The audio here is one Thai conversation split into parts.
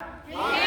ฉั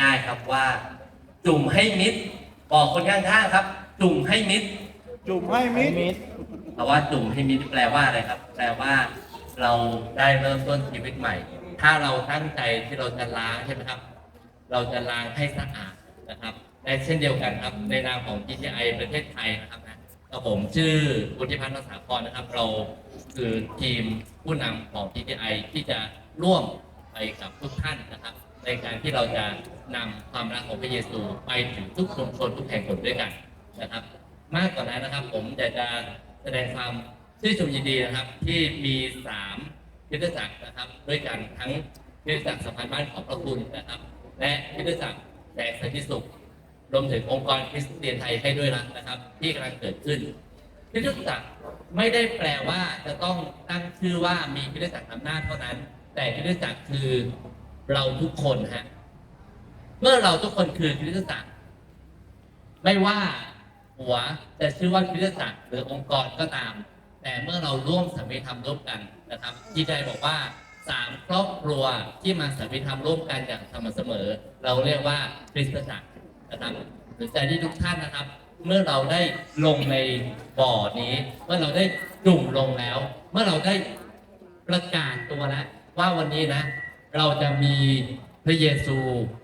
ง่ายๆครับว่า จุ่มให้มิดบอกคนข้างๆครับ จุ่มให้มิดจุ่มให้มิดคำว่าจุ่มให้มิดแปลว่าอะไรครับ แปลว่า เราได้เริ่มต้นชีวิตใหม่ ถ้าเราตั้งใจที่เราจะล้างใช่ไหมครับ เราจะล้างให้สะอาดนะครับและเช่นเดียวกันครับ ในนามของ GTI ประเทศไทยนะครับนะกับผมชื่อวุฒิพัฒน์รักษาพรนะครับ เราคือทีมผู้นำของ GTI ที่จะร่วมไปกับทุกท่านนะครับ ในการที่เราจะนำความรักของพระเยซูไปถึงทุกชุมชนทุกแห่งหนด้วยกันนะครับ มากกว่านั้นนะครับ ผมอยากจะแสดงความชื่นชมยินดีนะครับ ที่มีสามคริสตจักรนะครับ ด้วยกันทั้งคริสตจักรสัมพันธ์บ้านของพระคุณนะครับ และคริสตจักรแสงสันติสุขรวมถึงองค์กรคริสเตียนไทยให้ด้วยนะครับ ที่กำลังเกิดขึ้นคริสตจักรไม่ได้แปลว่าจะต้องตั้งชื่อว่ามีคริสตจักรนำนาจเท่านั้น แต่คริสตจักรคือ เราทุกคนฮะ เมื่อเราทุกคนคือคริสตจักรไม่ว่าหัวจะชื่อว่าคริสตจักรหรือองค์กรก็ตาม แต่เมื่อเราร่วมสามีธรรมร่วมกันนะครับที่ได้บอกว่าสามครอบครัวที่มาสามีธรรมร่วมกันอย่างสม่ำเสมอ เราเรียกว่าคริสตจักรนะครับหรือใจที่ทุกท่านนะครับ เมื่อเราได้ลงในบ่อนี้ เมื่อเราได้จุ่มลงแล้ว เมื่อเราได้ประกาศตัวแล้วว่าวันนี้นะ เราจะมีพระเยซู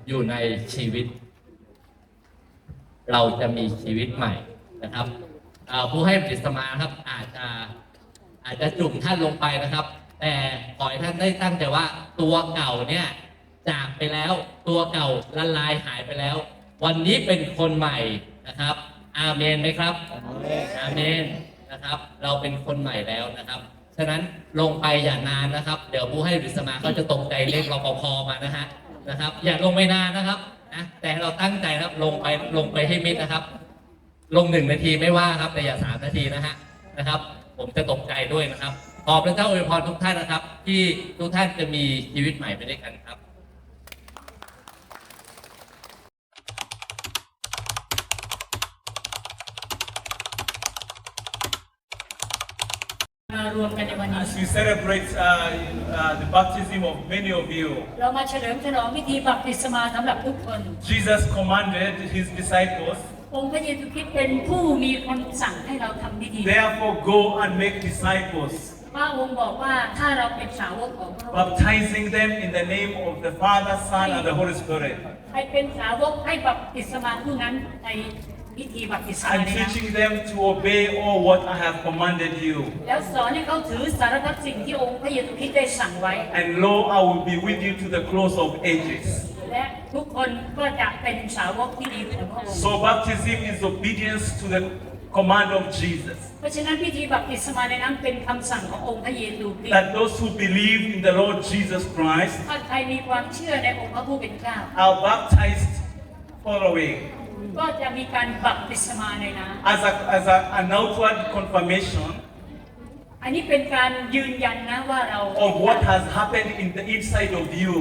อยู่ในชีวิต เราจะมีชีวิตใหม่นะครับเอ่อผู้ให้ปฏิสมาครับอาจจะอาจจะจุ่มท่านลงไปนะครับ แต่ขอให้ท่านได้ตั้งใจว่าตัวเก่าเนี่ยจากไปแล้วตัวเก่าละลายหายไปแล้ว วันนี้เป็นคนใหม่นะครับ อาเมนไหมครับอาเมนนะครับ เราเป็นคนใหม่แล้วนะครับ ฉะนั้นลงไปอย่านานนะครับ เดี๋ยวผู้ให้ปฏิสมาก็จะตกใจเรียกรปภมานะฮะนะครับ อย่าลงไปนานนะครับนะแต่เราตั้งใจนะครับลงไปลงไปให้มิดนะครับ ลงหนึ่งนาทีไม่ว่าครับแต่อย่าสามนาทีนะฮะนะครับ ผมจะตกใจด้วยนะครับขอบพระเจ้าอวยพรทุกท่านนะครับ ที่ทุกท่านจะมีชีวิตใหม่ไปด้วยกันครับ รวมกันในวันนี้ As we celebrate uh, uh, the baptism of many of you, เรามาเฉลิมฉลองพิธีบัพติศมาสำหรับทุกคน Jesus commanded his disciples, องค์พระเยซูคริสต์เป็นผู้มีคำสั่งให้เราทำพิธี therefore go and make disciples, พระองค์บอกว่าถ้าเราเป็นสาวกของพระองค์ baptizing them in the name of the Father, Son, and the Holy Spirit, ให้เป็นสาวกให้บัพติศมาผู้นั้นใน พิธีบัพติศมา and ในนั้น teaching them to obey all what I have commanded you. แล้วสอนให้เขาถือสารพัดสิ่งที่องค์พระเยซูคริสต์ได้สั่งไว้ And lo, I will be with you to the close of ages. และทุกคนก็จะเป็นสาวกที่ดีของพระองค์ So baptism is obedience to the command of Jesus. เพราะฉะนั้นพิธีบัพติศมาในนั้นเป็นคำสั่งขององค์พระเยซูคริสต์ That those who believe in the Lord Jesus Christ ถ้าใครมีความเชื่อในองค์พระผู้เป็นเจ้า are baptized following ก็จะมีการบัพติศมาในน้ as, a, as a, an outward confirmation ำอันนี้เป็นการยืนยันนะว่าเรา of what has happened in the inside of you.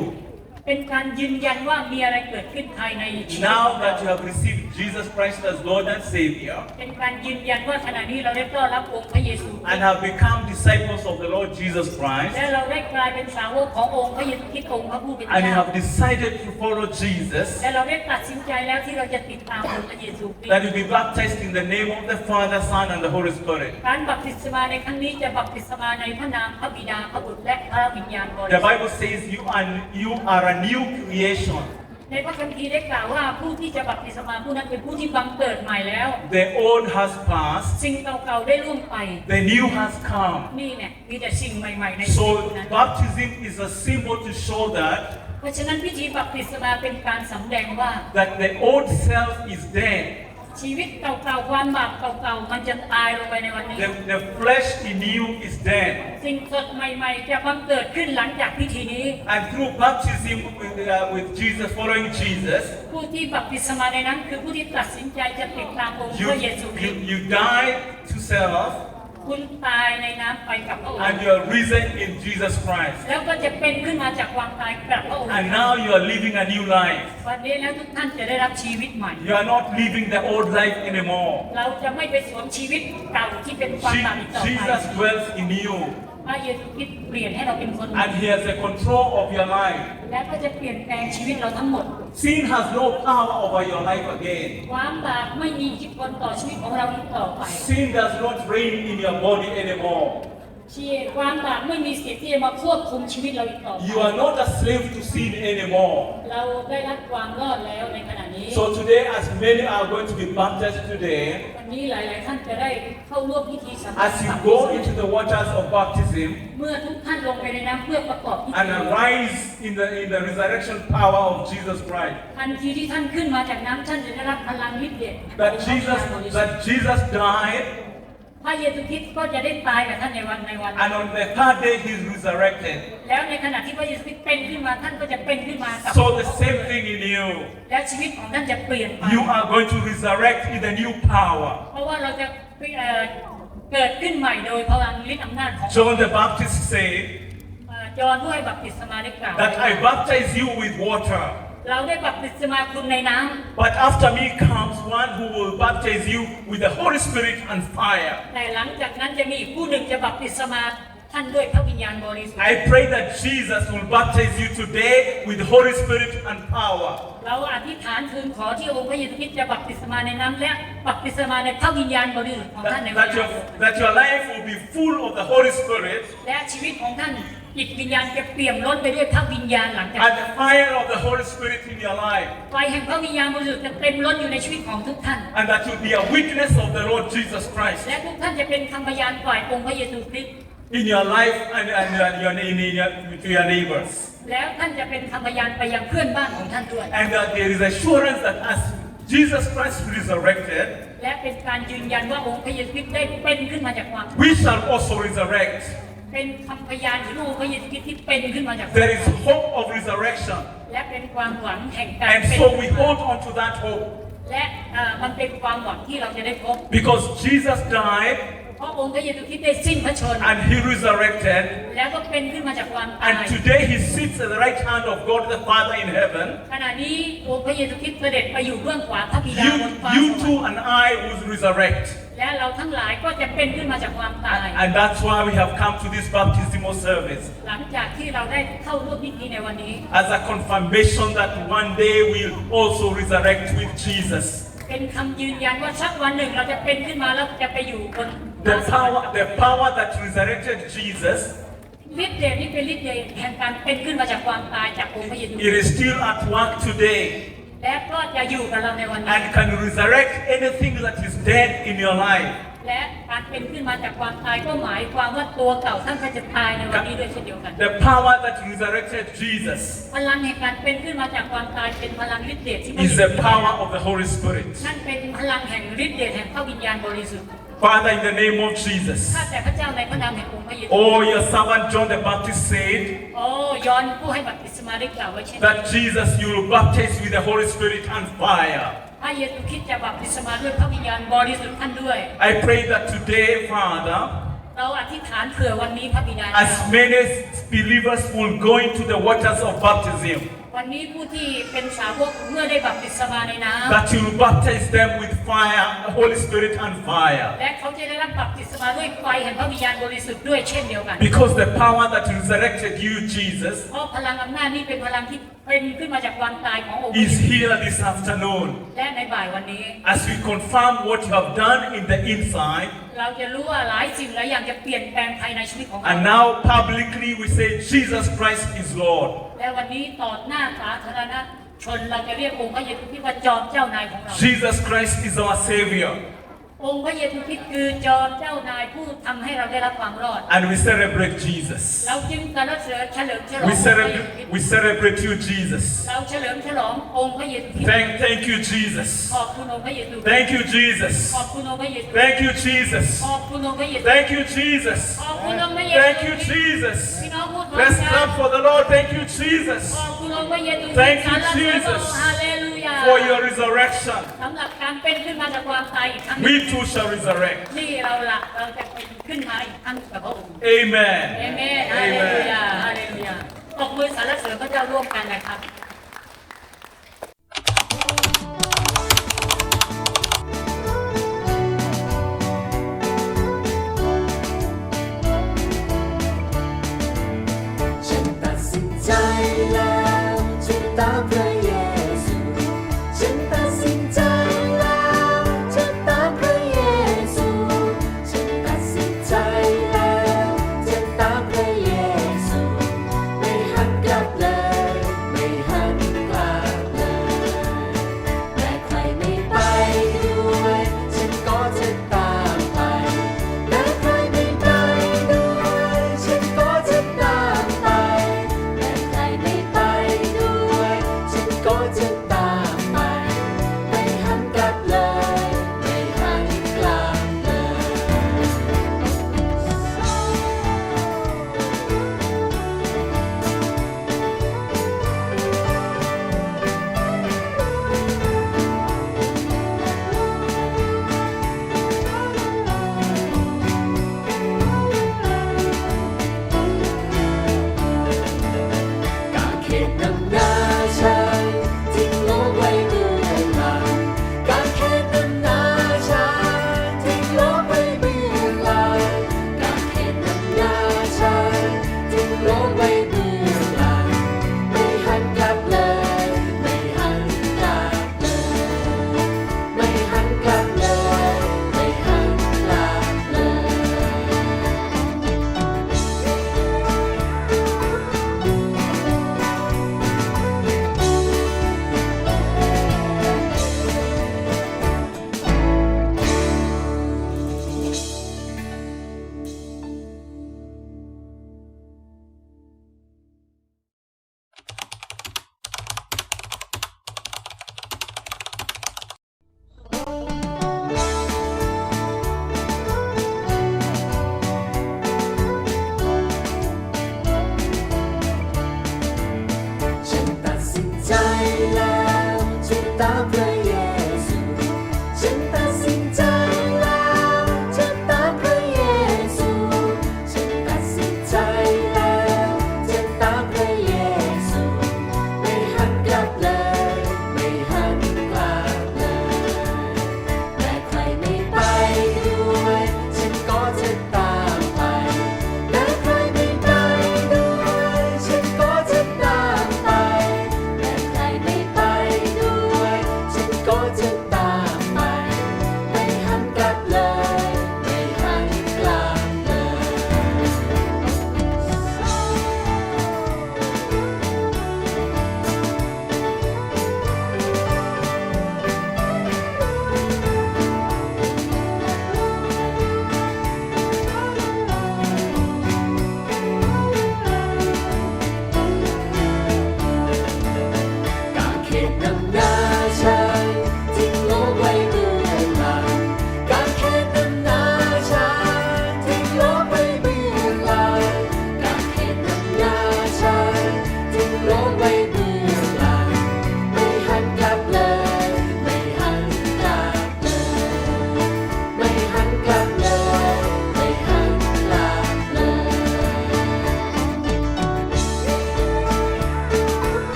เป็นการยืนยันว่ามีอะไรเกิดขึ้นภายในชีวิต Now ของเรา that you have received Jesus Christ as Lord and Savior เป็นการยืนยันว่าขณะนี้เราได้ต้อนรับองค์พระเยซู and have become disciples of the Lord Jesus Christ และเราได้กลายเป็นสาวกขององค์พระเยซูคริสต์องค์พระผู้เป็น and you เจ้า have decided to follow Jesus, และเราได้ตัดสินใจแล้วที่เราจะติดตามองค์พระเยซูคริส that ต์ you be baptized in the name of the Father, Son, and the Holy Spirit. การบัพติศมาในครั้งนี้จะบัพติศมาในพระนามพระบิดาพระบุตรและพระวิญญาณบริ The สุทธิ์ Bible says you are, you are a new creation. ในพระคัมภีร์ได้กล่าวว่าผู้ที่จะบัพติศมาผู้นั้นเป็นผู้ที่บังเกิดใหม่แล้ว The old has passed, สิ่งเก่าๆได้ล่วงไป the new has come. นี่เนี่ยมีแต่สิ่งใหม่ๆในชีวิต So นั้น baptism is a symbol to show that เพราะฉะนั้นพิธีบัพติศมาเป็นการสำแดงว่า that the old self is dead. ชีวิตเก่าๆความบาปเก่าๆมันจะตายลงไปในวันนี้ The, the flesh in you is dead. สิ่งสดใหม่ๆ จะบังเกิดขึ้นหลังจากพิธีนี้ And through baptism with, uh, with Jesus, following Jesus, ผู้ที่บัพติศมาในนั้นคือผู้ที่ตัดสินใจจะติดตามองค์ you, พระเยซูคริ you, สต์ you die to self คุณตายในน้ำไปกับพระองค์ and you are risen in Jesus Christ. แล้วก็จะเป็นขึ้นมาจากความตายกับพระองค์ And now you are living a new life. วันนี้แล้วทุกท่านจะได้รับชีวิตใหม่ You are not living the old life anymore. เราจะไม่ไปสวมชีวิตเก่าที่เป็นความ Je- บาปอีกต่อไป Jesus dwells in you พระเยซูคริสต์เปลี่ยนให้เราเป็นคนใหม่ and he has the control of your life. และก็จะเปลี่ยนแปลงชีวิตเราทั้งหมด Sin has no power over your life again. ความบาปไม่มีอิทธิพลต่อชีวิตของเราอีกต่อไป Sin does not reign in your body anymore. ชีความบาปไม่มีสิทธิ์ที่จะมาควบคุมชีวิตเราอีกต่อไป You are not a slave to sin anymore. เราได้รับความรอดแล้วในขณะนี้ So today, as many are going to be baptized today, วันนี้หลาย ๆ ท่านจะได้เข้าร่วมพิธีสำคัญ as you go into the waters of baptism เมื่อทุกท่านลงไปในน้ำเพื่อประกอบพิธี and arise in the in the resurrection power of Jesus Christ, ทันทีที่ท่านขึ้นมาจากน้ำท่านจะได้รับพลังฤทธิ์เดช that Jesus that Jesus died พระเยซูคริสต์ก็จะได้ตายกับท่านในวันในวัน and on the third day he is resurrected. แล้วในขณะที่พระเยซูคริสต์เป็นขึ้นมาท่านก็จะเป็นขึ้นมากับ So the same thing in you. และชีวิตของท่านจะเปลี่ยนไป You are going to resurrect in the new power. เพราะว่าเราจะเอ่อเกิดขึ้นใหม่โดยพลังฤทธิ์อำนาจของ John the Baptist said, เอ่อยอห์นผู้ให้บัพติศมาได้กล่าว that I baptize you with water. เราได้บัพติศมาคุณในน้ำ But after me comes one who will baptize you with the Holy Spirit and fire. แต่หลังจากนั้นจะมีอีกผู้หนึ่งจะบัพติศมาท่านด้วยพระวิญญาณบริสุทธิ์ I pray that Jesus will baptize you today with the Holy Spirit and power. เราอธิษฐานทูลขอที่องค์พระเยซูคริสต์จะบัพติศมาในน้ำและบัพติศมาในพระวิญญาณบริสุทธิ์ของท่าน That, ในเว that, ลา your, that your life will be full of the Holy Spirit และชีวิตของท่าน จิตวิญญาณจะเปี่ยมล้นไปด้วยพระวิญญาณหลังจาก and the fire of the Holy Spirit in your life. ไฟแห่งพระวิญญาณบริสุทธิ์จะเต็มล้นอยู่ในชีวิตของทุกท่าน And that you'll be a witness of the Lord Jesus Christ และทุกท่านจะเป็นคำพยานฝ่ายองค์พระเยซูคริสต์ in your life and, and uh, your, in your, to your neighbors. แล้วท่านจะเป็นคำพยานไปยังเพื่อนบ้านของท่านด้วย And that there is assurance that as Jesus Christ resurrected, และเป็นการยืนยันว่าองค์พระเยซูคริสต์ได้เป็นขึ้นมาจากความ we shall also resurrect. เป็นคำพยานถึงองค์พระเยซูคริสต์ที่เป็นขึ้นมาจากความ There is hope of resurrection. และเป็นความหวังแห่งการ And เป็น so we hold on to that hope และเอ่อมันเป็นความหวังที่เราจะได้พบ because Jesus died เพราะองค์พระเยซูคริสต์ได้สิ้นพระชนม์ and he resurrected. แล้วก็เป็นขึ้นมาจากความตาย And today he sits at the right hand of God the Father in heaven. ขณะนี้องค์พระเยซูคริสต์เสด็จไปอยู่เบื้องขวาพระบิดา You, บนฟ้า you สวร too รค์ and I will resurrect. และเราทั้งหลายก็จะเป็นขึ้นมาจากความตาย And that's why we have come to this baptismal service หลังจากที่เราได้เข้าร่วมพิธีในวันนี้ as a confirmation that one day we'll also resurrect with Jesus. เป็นคำยืนยันว่าสักวันหนึ่งเราจะเป็นขึ้นมาแล้วจะไปอยู่บน The power, the power that resurrected Jesus, ฤทธิ์เดชนี่เป็นฤทธิ์เดชแห่งการเป็นขึ้นมาจากความตายจากองค์พระเยซู it is still at work today และก็จะอยู่กับเราในวันนี้ and can resurrect anything that is dead in your life. และการเป็นขึ้นมาจากความตายก็หมายความว่าตัวเก่าท่านก็จะตายในวันนี้ด้วยเช่นเดียวกัน The power that resurrected Jesus พลังแห่งการเป็นขึ้นมาจากความตายเป็นพลังฤทธิ์เดชที่ is the power of the Holy Spirit. นั่นเป็นพลังแห่งฤทธิ์เดชแห่งพระวิญญาณบริสุทธิ์ Father, in the name of Jesus. ข้าแต่พระเจ้าในพระนามแห่งองค์พระเยซู Oh, your servant John the Baptist said โอ้ยอนผู้ให้บัพติศมาได้กล่าวไว้เช่นนี้ that Jesus, you will baptize with the Holy Spirit and fire. พระเยซูคริสต์จะบัพติศมาด้วยพระวิญญาณบริสุทธิ์ท่านด้วย I pray that today, Father, เราอธิษฐานเผื่อวันนี้พระบิดา as many believers will go into the waters of baptism, วันนี้ผู้ที่เป็นสาวกเมื่อได้บัพติศมาในน้ that you will baptize them with fire, the Holy Spirit and ำ fire. และเขาจะได้รับบัพติศมาด้วยไฟแห่งพระวิญญาณบริสุทธิ์ด้วยเช่นเดียวกัน Because the power that resurrected you, Jesus, เพราะพลังอำนาจนี้เป็นพลังที่เป็นขึ้นมาจากความตายขององค์ is here this afternoon. และในบ่ายวันนี้ As we confirm what you have done in the inside, เราจะรู้ว่าหลายสิ่งหลายอย่างจะเปลี่ยนแปลงภายในชีวิตของเรา and now publicly we say Jesus Christ is Lord. และวันนี้ต่อหน้าสาธารณชนเราจะเรียกองค์พระเยซูคริสต์ว่าจอมเจ้านายของเรา Jesus Christ is our Savior. องค์พระเยซูคริสต์คือจอมเจ้านายผู้ทำให้เราได้รับความรอด And we celebrate Jesus. เราจึงสรรเสริญเฉลิมฉลอง We องค์พระเยซูคริส celebrate, ต์ we celebrate you, Jesus. เราเฉลิมฉลององค์พระเยซูคริสต์ Thank, thank you, Jesus. ขอบคุณองค์พระเยซู Thank you, ขอบ Jesus. คุณองค์พระเยซู Thank you, Jesus. ขอบคุณองค์พระเยซู Thank you, Jesus. ขอบคุณองค์พระเยซู Thank you, Jesus. พี่น้องพูดพร้อม Let's กัน clap for the Lord. Thank you, ข Jesus, อบคุณองค์พระเยซู Thank you, สรรเสริญ Jesus. ฮาเลลูยา for your resurrection. สำหรับการเป็นขึ้นมาจากความตายอีกครั้งหนึ่ง We too shall resurrect. นี่เราละเราจะเป็นขึ้นมาอีกครั้งกับพระองค์ Amen. เอเมนฮาเลลูยาฮาเลลูยาตบมือสรรเสริญพระเจ้าร่วมกันนะครับ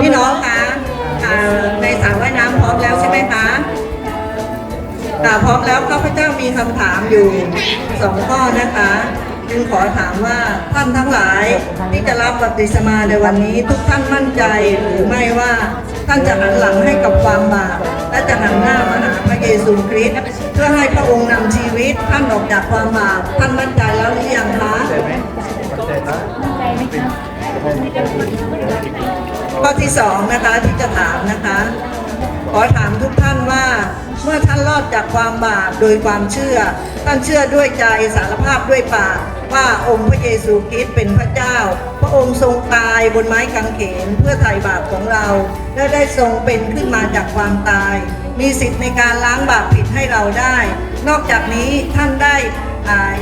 พี่น้องคะอ่าในสระว่ายน้ำพร้อมแล้วใช่ไหมคะค่ะพร้อมแล้วข้าพเจ้ามีคำถามอยู่สองข้อนะคะจึงขอถามว่าท่านทั้งหลายที่จะรับบัพติศมาในวันนี้ ทุกท่านมั่นใจหรือไม่ว่าท่านจะหันหลังให้กับความบาปและจะหันหน้ามาหาพระเยซูคริสต์เพื่อให้พระองค์นำชีวิตท่านออกจากความบาปท่านมั่นใจแล้วหรือยังคะ ข้อที่สองนะคะที่จะถามนะคะ ขอถามทุกท่านว่า เมื่อท่านรอดจากความบาปโดยความเชื่อ ท่านเชื่อด้วยใจสารภาพด้วยปากว่าองค์พระเยซูคริสต์เป็นพระเจ้า พระองค์ทรงตายบนไม้กางเขนเพื่อไถ่บาปของเรา และได้ทรงเป็นขึ้นมาจากความตาย มีสิทธิ์ในการล้างบาปผิดให้เราได้ นอกจากนี้ท่านได้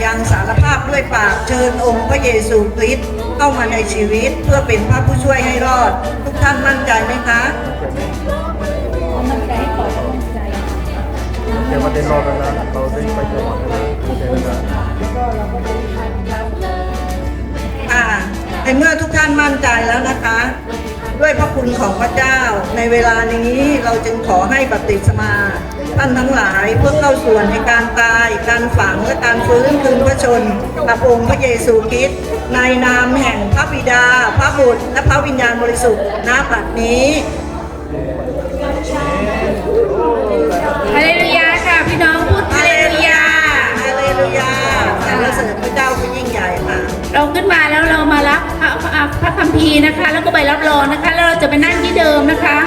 ยังสารภาพด้วยปากเชิญองค์พระเยซูคริสต์เข้ามาในชีวิตเพื่อเป็นพระผู้ช่วยให้รอด ทุกท่านมั่นใจไหมคะเดี๋ยวประเด็นรอกันนะเราได้ไปจังหวัดนะโอเคนะครับค่ะในเมื่อทุกท่านมั่นใจแล้วนะคะ ด้วยพระคุณของพระเจ้า ในเวลานี้เราจึงขอให้บัพติศมา ท่านทั้งหลายเพื่อเข้าส่วนในการตาย การฝังและการฟื้นคืนพระชนกับองค์พระเยซูคริสต์ในนามแห่งพระบิดา พระบุตร และพระวิญญาณบริสุทธิ์ณบัดนี้ฮาเลลูยาค่ะพี่น้องพูดฮาเลลูยาฮาเลลูยาสรรเสริญพระเจ้าผู้ยิ่งใหญ่ค่ะ เราขึ้นมาแล้วเรามารับพระพระพระคัมภีร์นะคะ แล้วก็ไปรับรองนะคะ แล้วเราจะไปนั่งที่เดิมนะคะ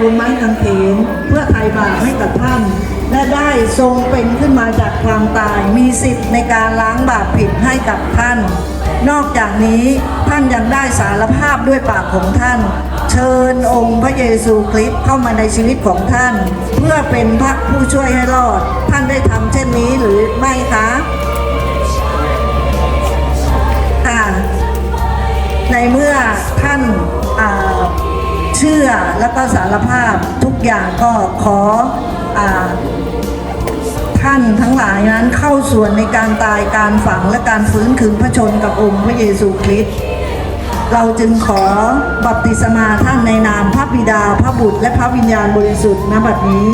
บนไม้กางเขนเพื่อไถ่บาปให้กับท่าน และได้ทรงเป็นขึ้นมาจากความตาย มีสิทธิ์ในการล้างบาปผิดให้กับท่าน นอกจากนี้ท่านยังได้สารภาพด้วยปากของท่าน เชิญองค์พระเยซูคริสต์เข้ามาในชีวิตของท่าน เพื่อเป็นพระผู้ช่วยให้รอด ท่านได้ทำเช่นนี้หรือไม่คะค่ะในเมื่อท่าน เชื่อแล้วก็สารภาพทุกอย่างก็ขออท่านทั้งหลายนั้นเข้าส่วนในการตายการฝังและการฟื้นคืนพระชนกับองค์พระเยซูคริสต์เราจึงขอบัพติศมาท่านในนามพระบิดา พระบุตรและพระวิญญาณบริสุทธิ์ณบัดนี้